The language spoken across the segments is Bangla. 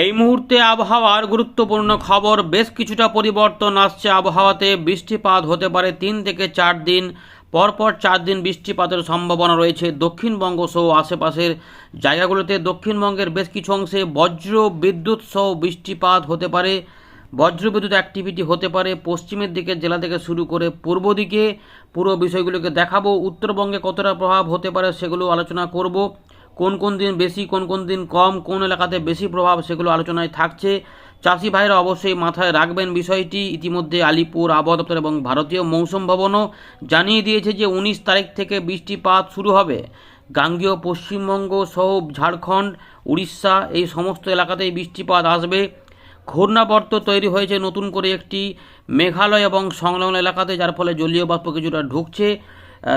এই মুহূর্তে আবহাওয়ার গুরুত্বপূর্ণ খবর, বেশ কিছুটা পরিবর্তন আসছে আবহাওয়াতে। বৃষ্টিপাত হতে পারে তিন থেকে চার দিন। পরপর চার দিন বৃষ্টিপাতের সম্ভাবনা রয়েছে দক্ষিণবঙ্গ সহ আশেপাশের জায়গাগুলোতে। দক্ষিণবঙ্গের বেশ কিছু অংশে বজ্র বিদ্যুৎ সহ বৃষ্টিপাত হতে পারে। বজ্রবিদ্যুৎ অ্যাক্টিভিটি হতে পারে পশ্চিমের দিকে জেলা থেকে শুরু করে পূর্ব দিকে। পুরো বিষয়গুলোকে দেখাবো। উত্তরবঙ্গে কতটা প্রভাব হতে পারে সেগুলো আলোচনা করব। কোন কোন দিন বেশি, কোন কোন দিন কম, কোন এলাকাতে বেশি প্রভাব সেগুলো আলোচনায় থাকছে। চাষি ভাইরা অবশ্যই মাথায় রাখবেন বিষয়টি। ইতিমধ্যে আলিপুর আবহাওয়া দপ্তর এবং ভারতীয় মৌসুম ভবনও জানিয়ে দিয়েছে যে উনিশ তারিখ থেকে বৃষ্টিপাত শুরু হবে। গাঙ্গেয়, পশ্চিমবঙ্গ সহ ঝাড়খণ্ড, উড়িষ্যা এই সমস্ত এলাকাতেই বৃষ্টিপাত আসবে। ঘূর্ণাবর্ত তৈরি হয়েছে নতুন করে একটি মেঘালয় এবং সংলগ্ন এলাকাতে, যার ফলে জলীয় বাষ্প কিছুটা ঢুকছে।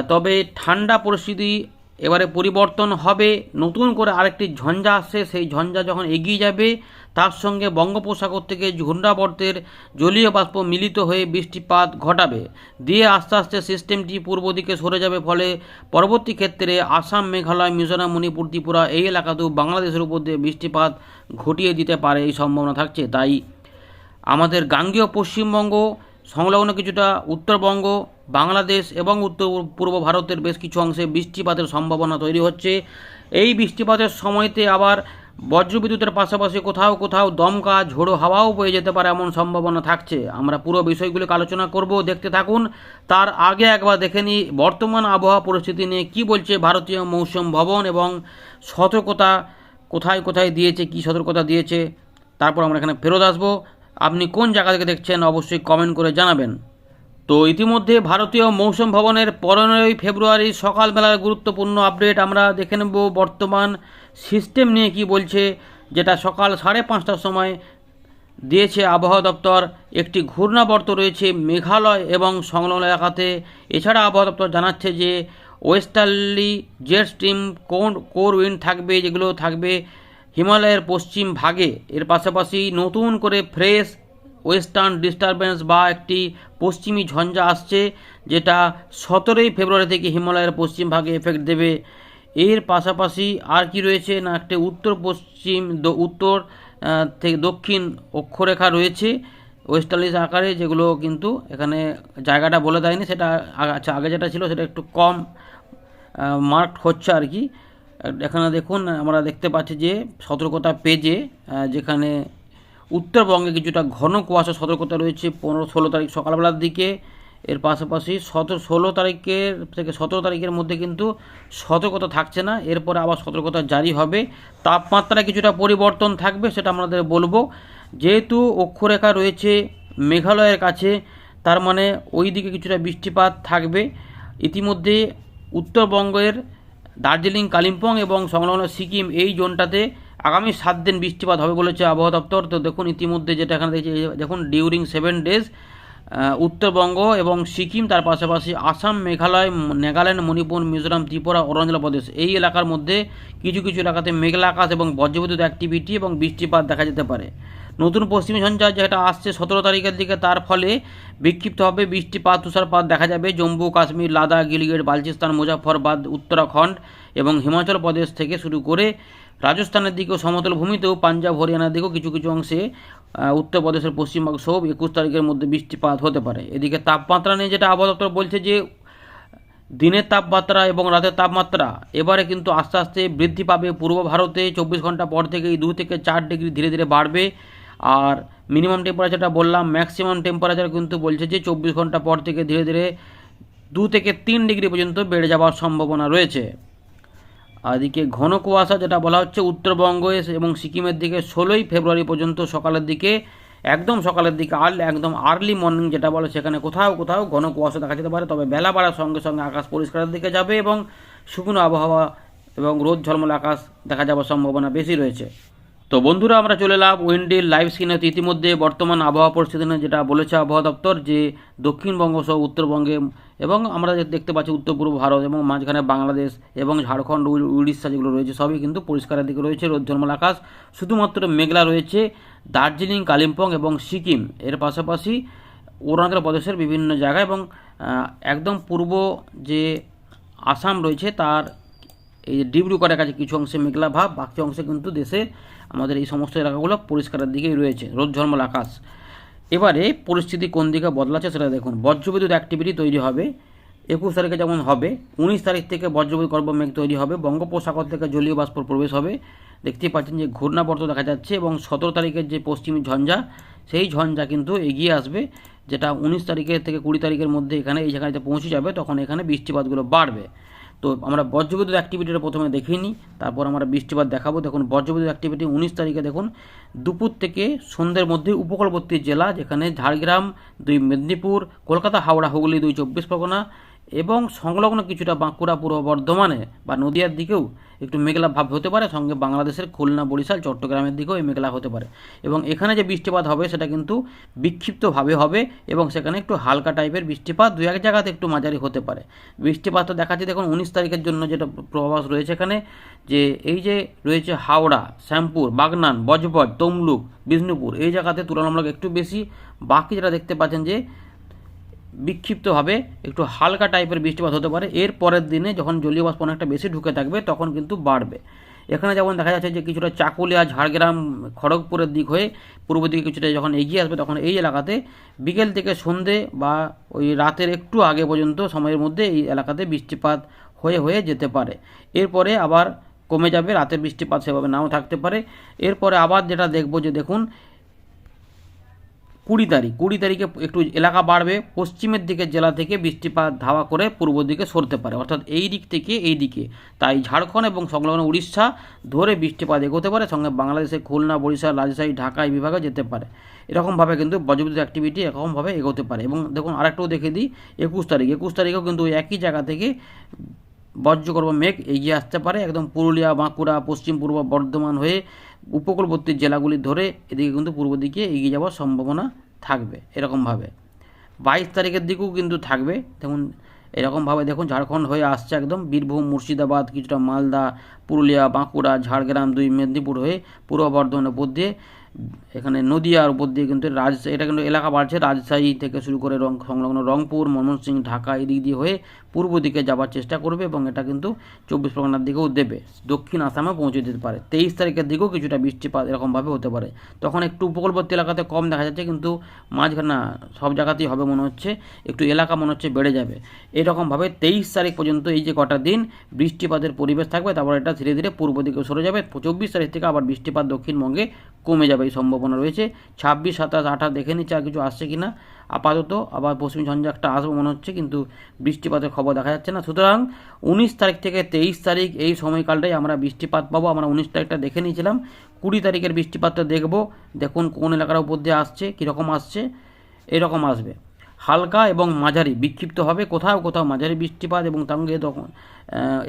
তবে ঠান্ডা পরিস্থিতি এবারে পরিবর্তন হবে, নতুন করে আরেকটি ঝঞ্ঝা আসছে, সেই ঝঞ্ঝা যখন এগিয়ে যাবে, তার সঙ্গে বঙ্গোপসাগর থেকে ঘূর্ণাবর্তের জলীয় বাষ্প মিলিত হয়ে বৃষ্টিপাত ঘটাবে। দিয়ে আস্তে আস্তে সিস্টেমটি পূর্ব দিকে সরে যাবে, ফলে পরবর্তী ক্ষেত্রে আসাম, মেঘালয়, মিজোরাম, মণিপুর, ত্রিপুরা এই এলাকাতেও বাংলাদেশের উপর দিয়ে বৃষ্টিপাত ঘটিয়ে দিতে পারে এই সম্ভাবনা থাকছে। তাই আমাদের গাঙ্গেয় পশ্চিমবঙ্গ সংলগ্ন কিছুটা উত্তরবঙ্গ, বাংলাদেশ এবং উত্তর পূর্ব ভারতের বেশ কিছু অংশে বৃষ্টিপাতের সম্ভাবনা তৈরি হচ্ছে। এই বৃষ্টিপাতের সময়তে আবার বজ্রবিদ্যুতের পাশাপাশি কোথাও কোথাও দমকা, ঝোড়ো হাওয়াও বয়ে যেতে পারে এমন সম্ভাবনা থাকছে। আমরা পুরো বিষয়গুলোকে আলোচনা করব, দেখতে থাকুন। তার আগে একবার দেখে নিই বর্তমান আবহাওয়া পরিস্থিতি নিয়ে কি বলছে ভারতীয় মৌসুম ভবন এবং সতর্কতা কোথায় কোথায় দিয়েছে, কি সতর্কতা দিয়েছে, তারপর আমরা এখানে ফেরত আসব। আপনি কোন জায়গা থেকে দেখছেন অবশ্যই কমেন্ট করে জানাবেন। তো ইতিমধ্যে ভারতীয় মৌসুম ভবনের পনেরোই ফেব্রুয়ারি সকালবেলার গুরুত্বপূর্ণ আপডেট আমরা দেখে নেব। বর্তমান সিস্টেম নিয়ে কি বলছে, যেটা সকাল সাড়ে পাঁচটার সময় দিয়েছে আবহাওয়া দপ্তর। একটি ঘূর্ণাবর্ত রয়েছে মেঘালয় এবং সংলগ্ন এলাকাতে। এছাড়া আবহাওয়া দপ্তর জানাচ্ছে যে, ওয়েস্টার্লি জেট স্ট্রিম কোন কোর উইন্ড থাকবে, যেগুলো থাকবে হিমালয়ের পশ্চিম ভাগে। এর পাশাপাশি নতুন করে ফ্রেশ ওয়েস্টার্ন ডিস্টারবেন্স বা একটি পশ্চিমী ঝঞ্ঝা আসছে, যেটা সতেরোই ফেব্রুয়ারি থেকে হিমালয়ের পশ্চিম ভাগে এফেক্ট দেবে। এর পাশাপাশি আর কি রয়েছে না, একটি উত্তর পশ্চিম উত্তর থেকে দক্ষিণ অক্ষরেখা রয়েছে ওয়েস্টার্লিস আকারে, যেগুলো কিন্তু এখানে জায়গাটা বলে দেয়নি। সেটা আচ্ছা আগে যেটা ছিল সেটা একটু কম মার্ক হচ্ছে আর কি। এখানে দেখুন, আমরা দেখতে পাচ্ছি যে সতর্কতা পেজে যেখানে উত্তরবঙ্গে কিছুটা ঘন কুয়াশা সতর্কতা রয়েছে পনেরো ষোলো তারিখ সকালবেলার দিকে। এর পাশাপাশি সতেরো ষোলো তারিখের থেকে সতেরো তারিখের মধ্যে কিন্তু সতর্কতা থাকছে না। এরপরে আবার সতর্কতা জারি হবে। তাপমাত্রায় কিছুটা পরিবর্তন থাকবে, সেটা আমাদের বলব। যেহেতু অক্ষরেখা রয়েছে মেঘালয়ের কাছে, তার মানে ওই দিকে কিছুটা বৃষ্টিপাত থাকবে। ইতিমধ্যে উত্তরবঙ্গের দার্জিলিং, কালিম্পং এবং সংলগ্ন সিকিম এই জোনটাতে আগামী সাত দিন বৃষ্টিপাত হবে বলেছে আবহাওয়া দপ্তর। তো দেখুন ইতিমধ্যে যেটা এখানে দেখছি দেখুন ডিউরিং সেভেন ডেজ উত্তরবঙ্গ এবং সিকিম, তার পাশাপাশি আসাম, মেঘালয়, নাগাল্যান্ড, মণিপুর, মিজোরাম, ত্রিপুরা, অরুণাচল প্রদেশ এই এলাকার মধ্যে কিছু কিছু এলাকাতে মেঘলা আকাশ এবং বজ্রবিদ্যুৎ অ্যাক্টিভিটি এবং বৃষ্টিপাত দেখা যেতে পারে। নতুন পশ্চিমী ঝঞ্ঝা যেটা আসছে সতেরো তারিখের দিকে, তার ফলে বিক্ষিপ্ত হবে বৃষ্টিপাত, তুষারপাত দেখা যাবে। জম্মু, কাশ্মীর, লাদাখ, গিলগিট, বালচিস্তান মুজাফরবাদ উত্তরাখণ্ড এবং হিমাচল প্রদেশ থেকে শুরু করে রাজস্থানের দিকেও সমতল ভূমিতেও পাঞ্জাব, হরিয়ানার দিকেও কিছু কিছু অংশে উত্তরপ্রদেশের পশ্চিমবঙ্গ সহ একুশ তারিখের মধ্যে বৃষ্টিপাত হতে পারে। এদিকে তাপমাত্রা নিয়ে যেটা আবহাওয়া বলছে যে, দিনের তাপমাত্রা এবং রাতের তাপমাত্রা এবারে কিন্তু আস্তে আস্তে বৃদ্ধি পাবে। পূর্ব ভারতে চব্বিশ ঘণ্টা পর থেকেই দু থেকে চার ডিগ্রি ধীরে ধীরে বাড়বে। আর মিনিমাম টেম্পারেচারটা বললাম ম্যাক্সিমাম টেম্পারেচার কিন্তু বলছে যে চব্বিশ ঘণ্টা পর থেকে ধীরে ধীরে দু থেকে তিন ডিগ্রি পর্যন্ত বেড়ে যাওয়ার সম্ভাবনা রয়েছে। আর এদিকে ঘন কুয়াশা যেটা বলা হচ্ছে উত্তরবঙ্গ এবং সিকিমের দিকে ষোলোই ফেব্রুয়ারি পর্যন্ত সকালের দিকে, একদম সকালের দিকে আর্লি একদম আর্লি মর্নিং যেটা বলে সেখানে কোথাও কোথাও ঘন কুয়াশা দেখা যেতে পারে। তবে বেলা বাড়ার সঙ্গে সঙ্গে আকাশ পরিষ্কারের দিকে যাবে এবং শুকনো আবহাওয়া এবং রোদ ঝলমল আকাশ দেখা যাওয়ার সম্ভাবনা বেশি রয়েছে। তো বন্ধুরা, আমরা চলে এলাম উইন্ডির লাইভ স্ক্রিনে। তো ইতিমধ্যে বর্তমান আবহাওয়া পরিস্থিতি যেটা বলেছে আবহাওয়া দপ্তর, যে দক্ষিণবঙ্গ সহ উত্তরবঙ্গে এবং আমরা দেখতে পাচ্ছি উত্তর পূর্ব ভারত এবং মাঝখানে বাংলাদেশ এবং ঝাড়খণ্ড উড়িষ্যা যেগুলো রয়েছে, সবই কিন্তু পরিষ্কারের দিকে রয়েছে। রোদ ঝলমল আকাশ শুধুমাত্র মেঘলা রয়েছে। দার্জিলিং, কালিম্পং এবং সিকিম, এর পাশাপাশি অরুণাচল প্রদেশের বিভিন্ন জায়গায় এবং একদম পূর্ব যে আসাম রয়েছে, তার এই ডিব্রু করার কাছে কিছু অংশে মেঘলা ভাব, বাকি অংশে কিন্তু দেশে আমাদের এই সমস্ত এলাকাগুলো পরিষ্কারের দিকেই রয়েছে, রোদ ঝলমল আকাশ। এবারে পরিস্থিতি কোন দিকে বদলাচ্ছে সেটা দেখুন, বজ্রবিদ্যুৎ অ্যাক্টিভিটি তৈরি হবে, একুশ তারিখে যেমন হবে, উনিশ তারিখ থেকে বজ্রবিদ্যুৎ গর্ভ মেঘ তৈরি হবে, বঙ্গোপসাগর থেকে জলীয় বাষ্প প্রবেশ হবে। দেখতেই পাচ্ছেন যে ঘূর্ণাবর্ত দেখা যাচ্ছে এবং সতেরো তারিখের যে পশ্চিমী ঝঞ্ঝা, সেই ঝঞ্ঝা কিন্তু এগিয়ে আসবে, যেটা উনিশ তারিখের থেকে কুড়ি তারিখের মধ্যে এখানে এই জায়গাতে পৌঁছে যাবে, তখন এখানে বৃষ্টিপাতগুলো বাড়বে। তো আমরা বজ্রবিদ্যুৎ অ্যাক্টিভিটিটা প্রথমে দেখে নিই, তারপর আমরা বৃষ্টিপাত দেখাবো। দেখুন, বজ্রবিদ্যুৎ অ্যাক্টিভিটি উনিশ তারিখে দেখুন, দুপুর থেকে সন্ধ্যের মধ্যে উপকূলবর্তী জেলা, যেখানে ঝাড়গ্রাম, দুই মেদিনীপুর, কলকাতা, হাওড়া, হুগলি, দুই চব্বিশ পরগনা এবং সংলগ্ন কিছুটা বাঁকুড়া পূর্ব বর্ধমানে বা নদিয়ার দিকেও একটু মেঘলা ভাব হতে পারে, সঙ্গে বাংলাদেশের খুলনা, বরিশাল, চট্টগ্রামের দিকেও এই মেঘলা হতে পারে। এবং এখানে যে বৃষ্টিপাত হবে সেটা কিন্তু বিক্ষিপ্তভাবে হবে এবং সেখানে একটু হালকা টাইপের বৃষ্টিপাত দু এক জায়গাতে একটু মাঝারি হতে পারে। বৃষ্টিপাত বৃষ্টিপাতটা দেখাচ্ছে, দেখুন উনিশ তারিখের জন্য যেটা প্রভাস রয়েছে এখানে, যে এই যে রয়েছে হাওড়া, শ্যামপুর, বাগনান, বজবজ, তমলুক, বিষ্ণুপুর, এই জায়গাতে তুলনামূলক একটু বেশি। বাকি যেটা দেখতে পাচ্ছেন যে বিক্ষিপ্তভাবে একটু হালকা টাইপের বৃষ্টিপাত হতে পারে। এর পরের দিনে যখন জলীয় বাষ্প অনেকটা বেশি ঢুকে থাকবে, তখন কিন্তু বাড়বে। এখানে যেমন দেখা যাচ্ছে যে কিছুটা চাকুলিয়া, ঝাড়গ্রাম, খড়গপুরের দিক হয়ে পূর্ব দিকে কিছুটা যখন এগিয়ে আসবে, তখন এই এলাকাতে বিকেল থেকে সন্ধে বা ওই রাতের একটু আগে পর্যন্ত সময়ের মধ্যে এই এলাকাতে বৃষ্টিপাত হয়ে হয়ে যেতে পারে। এরপরে আবার কমে যাবে রাতের বৃষ্টিপাত সেভাবে নাও থাকতে পারে। এরপরে আবার যেটা দেখব যে দেখুন কুড়ি তারিখ, কুড়ি তারিখে একটু এলাকা বাড়বে, পশ্চিমের দিকের জেলা থেকে বৃষ্টিপাত ধাওয়া করে পূর্ব দিকে সরতে পারে। অর্থাৎ এই দিক থেকে এই দিকে। তাই ঝাড়খণ্ড এবং সংলগ্ন উড়িষ্যা ধরে বৃষ্টিপাত এগোতে পারে, সঙ্গে বাংলাদেশে খুলনা, বরিশাল, রাজশাহী, ঢাকা এই বিভাগে যেতে পারে। এরকমভাবে কিন্তু বজ্রবিদ্যুৎ অ্যাক্টিভিটি এরকমভাবে এগোতে পারে। এবং দেখুন আরেকটাও দেখে দিই, একুশ তারিখ। একুশ তারিখেও কিন্তু একই জায়গা থেকে বজ্রগর্ভ মেঘ এগিয়ে আসতে পারে। একদম পুরুলিয়া, বাঁকুড়া, পশ্চিম পূর্ব বর্ধমান হয়ে উপকূলবর্তী জেলাগুলি ধরে এদিকে কিন্তু পূর্ব দিকে এগিয়ে যাওয়ার সম্ভাবনা থাকবে এরকমভাবে। বাইশ তারিখের দিকেও কিন্তু থাকবে। দেখুন, এরকমভাবে দেখুন, ঝাড়খণ্ড হয়ে আসছে একদম। বীরভূম, মুর্শিদাবাদ, কিছুটা মালদা, পুরুলিয়া, বাঁকুড়া, ঝাড়গ্রাম, দুই মেদিনীপুর হয়ে পূর্ব বর্ধমানের উপর দিয়ে এখানে নদিয়ার উপর দিয়ে কিন্তু রাজশাহী এটা কিন্তু এলাকা বাড়ছে। রাজশাহী থেকে শুরু করে রং সংলগ্ন রংপুর, ময়মনসিংহ, ঢাকা এদিক দিয়ে হয়ে পূর্ব দিকে যাওয়ার চেষ্টা করবে এবং এটা কিন্তু চব্বিশ পরগনার দিকেও দেবে। দক্ষিণ আসামে পৌঁছে দিতে পারে। তেইশ তারিখের দিকেও কিছুটা বৃষ্টিপাত এরকমভাবে হতে পারে। তখন একটু উপকূলবর্তী এলাকাতে কম দেখা যাচ্ছে কিন্তু মাঝখানে সব জায়গাতেই হবে মনে হচ্ছে। একটু এলাকা মনে হচ্ছে বেড়ে যাবে। এরকমভাবে তেইশ তারিখ পর্যন্ত এই যে কটা দিন বৃষ্টিপাতের পরিবেশ থাকবে, তারপর এটা ধীরে ধীরে পূর্ব দিকে সরে যাবে। চব্বিশ তারিখ থেকে আবার বৃষ্টিপাত দক্ষিণবঙ্গে কমে যাবে। এই সম্ভাবনা রয়েছে। ছাব্বিশ, সাতাশ, আঠাশ দেখে নিচ্ছে আর কিছু আসছে কি না আপাতত আবার পশ্চিম ঝঞ্ঝা একটা আসবে মনে হচ্ছে, কিন্তু বৃষ্টিপাতের খবর দেখা যাচ্ছে না। সুতরাং উনিশ তারিখ থেকে তেইশ তারিখ এই সময়কালটাই আমরা বৃষ্টিপাত পাবো। আমরা উনিশ তারিখটা দেখে নিয়েছিলাম। কুড়ি তারিখের বৃষ্টিপাতটা দেখব। দেখুন কোন এলাকার উপর দিয়ে আসছে, কীরকম আসছে, এরকম আসবে। হালকা এবং মাঝারি, বিক্ষিপ্ত হবে। কোথাও কোথাও মাঝারি বৃষ্টিপাত এবং সঙ্গে তখন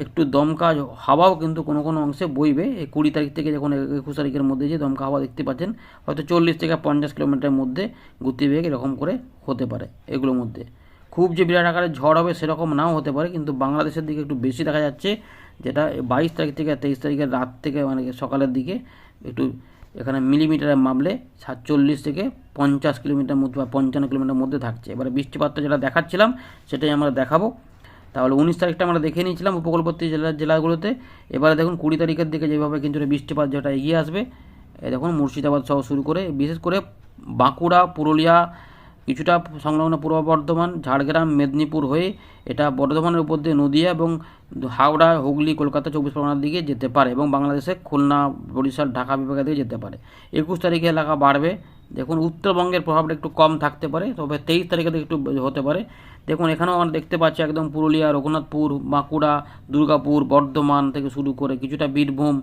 একটু দমকা হাওয়াও কিন্তু কোনো কোনো অংশে বইবে। এই কুড়ি তারিখ থেকে যখন একুশ তারিখের মধ্যে যে দমকা হাওয়া দেখতে পাচ্ছেন, হয়তো চল্লিশ থেকে পঞ্চাশ কিলোমিটারের মধ্যে গতিবেগ এরকম করে হতে পারে এগুলোর মধ্যে। খুব যে বিরাট আকারে ঝড় হবে সেরকম নাও হতে পারে, কিন্তু বাংলাদেশের দিকে একটু বেশি দেখা যাচ্ছে। যেটা বাইশ তারিখ থেকে তেইশ তারিখের রাত থেকে মানে সকালের দিকে একটু এখানে মিলিমিটারে মাপলে সাতচল্লিশ থেকে পঞ্চাশ কিলোমিটার মধ্যে বা পঞ্চান্ন কিলোমিটার মধ্যে থাকছে। এবারে বৃষ্টিপাতটা যেটা দেখাচ্ছিলাম, সেটাই আমরা দেখাবো। তাহলে উনিশ তারিখটা আমরা দেখে নিয়েছিলাম উপকূলবর্তী জেলা জেলাগুলোতে। এবারে দেখুন কুড়ি তারিখের দিকে যেভাবে কিন্তু বৃষ্টিপাত যেটা এগিয়ে আসবে দেখুন মুর্শিদাবাদ সহ শুরু করে, বিশেষ করে বাঁকুড়া, পুরুলিয়া কিছুটা সংলগ্ন পূর্ব বর্ধমান, ঝাড়গ্রাম, মেদিনীপুর হয়ে এটা বর্ধমানের উপর দিয়ে নদিয়া এবং হাওড়া, হুগলি, কলকাতা, চব্বিশ পরগনার দিকে যেতে পারে এবং বাংলাদেশে খুলনা, বরিশাল, ঢাকা বিভাগের দিকে যেতে পারে। একুশ তারিখে এলাকা বাড়বে। দেখুন, উত্তরবঙ্গের প্রভাবটা একটু কম থাকতে পারে, তবে তেইশ তারিখে একটু হতে পারে। দেখুন, এখানেও আমরা দেখতে পাচ্ছি একদম পুরুলিয়া, রঘুনাথপুর, বাঁকুড়া, দুর্গাপুর, বর্ধমান থেকে শুরু করে কিছুটা বীরভূম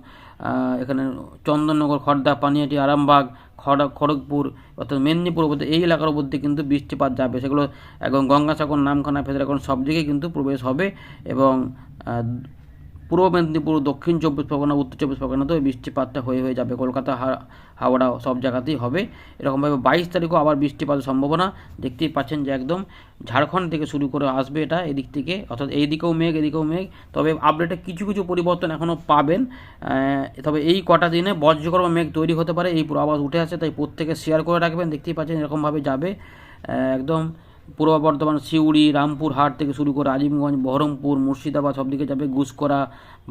এখানে চন্দননগর খড়দা পানিয়াটি, আরামবাগ, খড়, খড়গপুর, অর্থাৎ মেদিনীপুর এই এলাকার মধ্যে কিন্তু বৃষ্টিপাত যাবে। সেগুলো একদম গঙ্গাসাগর, নামখানা, ফেদারাগঞ্জ সব দিকেই কিন্তু প্রবেশ হবে এবং পূর্ব মেদিনীপুর, দক্ষিণ চব্বিশ পরগনা, উত্তর চব্বিশ পরগনাতেও বৃষ্টিপাতটা হয়ে হয়ে যাবে। কলকাতা হাওড়া সব জায়গাতেই হবে। এরকমভাবে বাইশ তারিখও আবার বৃষ্টিপাতের সম্ভাবনা দেখতেই পাচ্ছেন যে একদম ঝাড়খণ্ড থেকে শুরু করে আসবে এটা এদিক থেকে, অর্থাৎ এই দিকেও মেঘ, এদিকেও মেঘ। তবে আপডেটে কিছু কিছু পরিবর্তন এখনও পাবেন। তবে এই কটা দিনে বজ্রকর্ম মেঘ তৈরি হতে পারে, এই আওয়াজ উঠে আসে, তাই প্রত্যেকে শেয়ার করে রাখবেন। দেখতেই পাচ্ছেন এরকমভাবে যাবে। একদম পূর্ব বর্ধমান, সিউড়ি, রামপুরহাট থেকে শুরু করে আজিমগঞ্জ, বহরমপুর, মুর্শিদাবাদ সব দিকে যাবে গুসকরা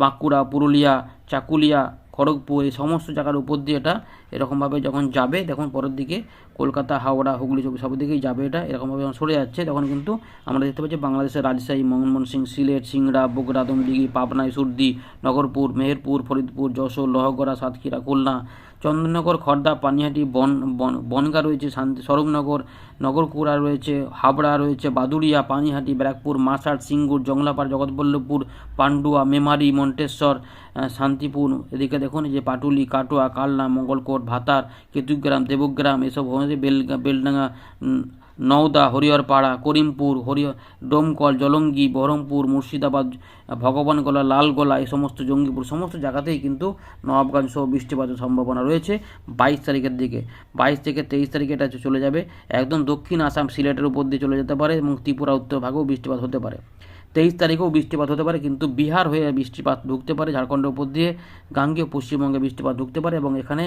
বাঁকুড়া, পুরুলিয়া, চাকুলিয়া, খড়গপুর। এই সমস্ত জায়গার উপর দিয়ে এটা এরকমভাবে যখন যাবে দেখুন পরের দিকে কলকাতা, হাওড়া, হুগলি সব দিকেই যাবে এটা এরকমভাবে যখন সরে যাচ্ছে, তখন কিন্তু আমরা দেখতে পাচ্ছি বাংলাদেশের রাজশাহী, মনমোহন সিং, সিলেট, সিংড়া, বগুড়া দমদিঘি পাবনা ইসুর্দি নগরপুর, মেহেরপুর, ফরিদপুর, যশোর, লোহগড়া, সাতক্ষীরা, খুলনা চন্দননগর, খর্দা, পানিহাটি, বন বন, বনগা রয়েছে শান্তি স্বরূপনগর, নগরকুড়া রয়েছে, হাবড়া রয়েছে, বাদুড়িয়া, পানিহাটি, ব্যারাকপুর মাসার সিঙ্গুর, জংলাপাড়, জগৎবল্লভপুর পান্ডুয়া মেমারি, মন্টেশ্বর শান্তিপুর। এদিকে দেখুন যে পাটুলি, কাটোয়া, কালনা, মঙ্গলকোট, ভাতার, কেতুগ্রাম, দেবগ্রাম, এসব বেল বেলডাঙ্গা নওদা, হরিহরপাড়া, করিমপুর, হরিহ, ডোমকল, জলঙ্গি, বহরমপুর, মুর্শিদাবাদ, ভগবানগোলা, লালগোলা, এই সমস্ত জঙ্গিপুর, সমস্ত জায়গাতেই কিন্তু নবাবগঞ্জ সহ বৃষ্টিপাতের সম্ভাবনা রয়েছে বাইশ তারিখের দিকে। বাইশ থেকে তেইশ তারিখে এটা চলে যাবে। একদম দক্ষিণ আসাম সিলেটের উপর দিয়ে চলে যেতে পারে এবং ত্রিপুরা, উত্তর ভাগেও বৃষ্টিপাত হতে পারে। তেইশ তারিখেও বৃষ্টিপাত হতে পারে, কিন্তু বিহার হয়ে বৃষ্টিপাত ঢুকতে পারে ঝাড়খণ্ডের উপর দিয়ে, গাঙ্গেয় পশ্চিমবঙ্গে বৃষ্টিপাত ঢুকতে পারে এবং এখানে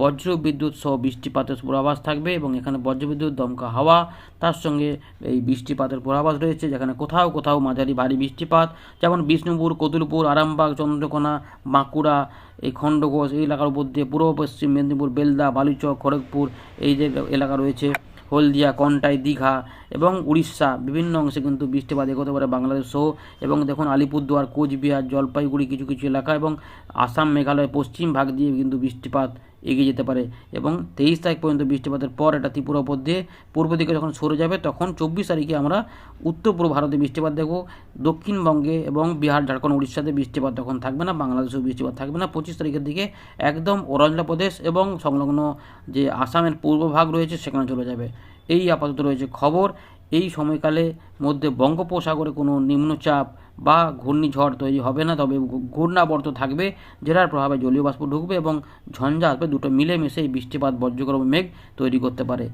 বজ্র বিদ্যুৎ সহ বৃষ্টিপাতের পূর্বাভাস থাকবে এবং এখানে বজ্রবিদ্যুৎ, দমকা হাওয়া, তার সঙ্গে এই বৃষ্টিপাতের পূর্বাভাস রয়েছে, যেখানে কোথাও কোথাও মাঝারি ভারী বৃষ্টিপাত, যেমন বিষ্ণুপুর, কতুলপুর, আরামবাগ, চন্দ্রকোনা, বাঁকুড়া, এই খণ্ডঘোষ, এই এলাকার উপর দিয়ে পূর্ব পশ্চিম মেদিনীপুর, বেলদা, বালুচক, খড়গপুর, এই যে এলাকা রয়েছে। হলদিয়া, কন্টাই, দীঘা এবং উড়িষ্যা বিভিন্ন অংশে কিন্তু বৃষ্টিপাত এগোতে পারে বাংলাদেশ সহ এবং দেখুন আলিপুরদুয়ার, কোচবিহার, জলপাইগুড়ি কিছু কিছু এলাকা এবং আসাম, মেঘালয়, পশ্চিম ভাগ দিয়ে কিন্তু বৃষ্টিপাত এগিয়ে যেতে পারে এবং তেইশ তারিখ পর্যন্ত বৃষ্টিপাতের পর এটা ত্রিপুরা উপর দিয়ে পূর্ব দিকে যখন সরে যাবে, তখন চব্বিশ তারিখে আমরা উত্তর পূর্ব ভারতে বৃষ্টিপাত দেখব, দক্ষিণবঙ্গে এবং বিহার, ঝাড়খণ্ড, উড়িষ্যাতে বৃষ্টিপাত তখন থাকবে না, বাংলাদেশেও বৃষ্টিপাত থাকবে না। পঁচিশ তারিখের দিকে একদম অরুণাচল প্রদেশ এবং সংলগ্ন যে আসামের পূর্ব ভাগ রয়েছে সেখানে চলে যাবে। এই আপাতত রয়েছে খবর। এই সময়কালে মধ্যে বঙ্গোপসাগরে কোনো নিম্নচাপ বা ঘূর্ণিঝড় তৈরি হবে না, তবে ঘূর্ণাবর্ত থাকবে যেটার প্রভাবে জলীয় বাষ্প ঢুকবে এবং ঝঞ্ঝা আসবে, দুটো মিলেমিশে বৃষ্টিপাত, বজ্রগর্ভ মেঘ তৈরি করতে পারে।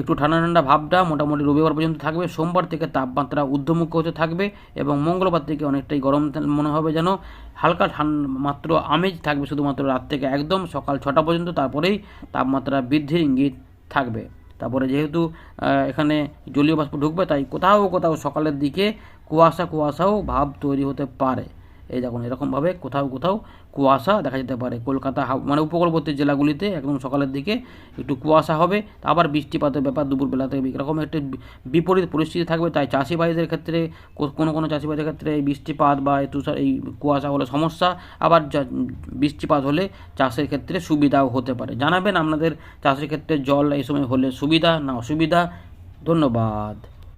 একটু ঠান্ডা ঠান্ডা ভাবটা মোটামুটি রবিবার পর্যন্ত থাকবে, সোমবার থেকে তাপমাত্রা ঊর্ধ্বমুখ হতে থাকবে এবং মঙ্গলবার থেকে অনেকটাই গরম মনে হবে যেন, হালকা ঠান্ডা, মাত্র আমেজ থাকবে শুধুমাত্র রাত থেকে একদম সকাল ছটা পর্যন্ত, তারপরেই তাপমাত্রা বৃদ্ধির ইঙ্গিত থাকবে। তারপরে যেহেতু এখানে জলীয় বাষ্প ঢুকবে, তাই কোথাও কোথাও সকালের দিকে কুয়াশা কুয়াশাও ভাব তৈরি হতে পারে। এই দেখুন, এরকমভাবে কোথাও কোথাও কুয়াশা দেখা যেতে পারে। কলকাতা মানে উপকূলবর্তী জেলাগুলিতে একদম সকালের দিকে একটু কুয়াশা হবে, আবার বৃষ্টিপাতের ব্যাপার দুপুরবেলাতে এরকম একটা বিপরীত পরিস্থিতি থাকবে। তাই চাষি ভাইদের ক্ষেত্রে কোনো কোনো চাষি ভাইদের ক্ষেত্রে এই বৃষ্টিপাত বা এই তুষার, এই কুয়াশা হলে সমস্যা, আবার বৃষ্টিপাত হলে চাষের ক্ষেত্রে সুবিধাও হতে পারে। জানাবেন আপনাদের চাষের ক্ষেত্রে জল এই সময় হলে সুবিধা না অসুবিধা। ধন্যবাদ।